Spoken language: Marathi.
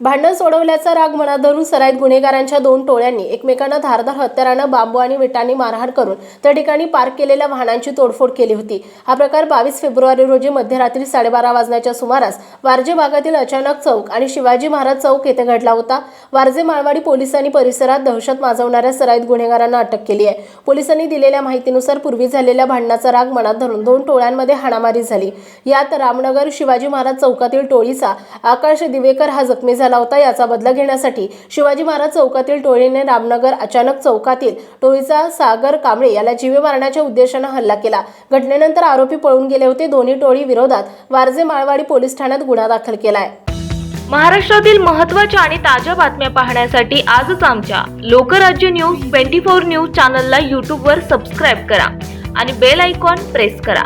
भांडण सोडवल्याचा राग मनात धरून सराईत गुन्हेगारांच्या दोन टोळ्यांनी एकमेकांना धारदार हत्यारानं बांबू आणि विटांनी मारहाण करून त्या ठिकाणी पार्क केलेल्या वाहनांची तोडफोड केली होती. हा प्रकार बावीस फेब्रुवारी रोजी मध्यरात्री साडेबारा वाजण्याच्या सुमारास वारजे भागातील अचानक चौक आणि शिवाजी महाराज चौक येथे घडला होता. वारजे माळवाडी पोलिसांनी परिसरात दहशत माजवणाऱ्या सराईत गुन्हेगारांना अटक केली आहे. पोलिसांनी दिलेल्या माहितीनुसार पूर्वी झालेल्या भांडणाचा राग मनात धरून दोन टोळ्यांमध्ये हाणामारी झाली. यात रामनगर शिवाजी महाराज चौकातील टोळीचा आकाश दिवेकर हा जखमी झाला. होता याचा बदला घेण्यासाठी शिवाजी महाराज चौकातील टोळीने रामनगर अचानक चौकातील टोळीचा सागर कांबळे याला जीवे मारण्याच्या उद्देशानं हल्ला केला. घटनेनंतर आरोपी पळून गेले होते. दोन्ही टोळी विरोधात वारजे माळवाडी पोलीस ठाण्यात गुन्हा दाखल केलाय. महाराष्ट्रातील महत्त्वाच्या आणि ताज्या बातम्या पाहण्यासाठी आजच आमच्या Lokrajya news twenty four news चॅनलला यूट्यूबवर सबस्क्राईब करा आणि बेल आयकॉन प्रेस करा.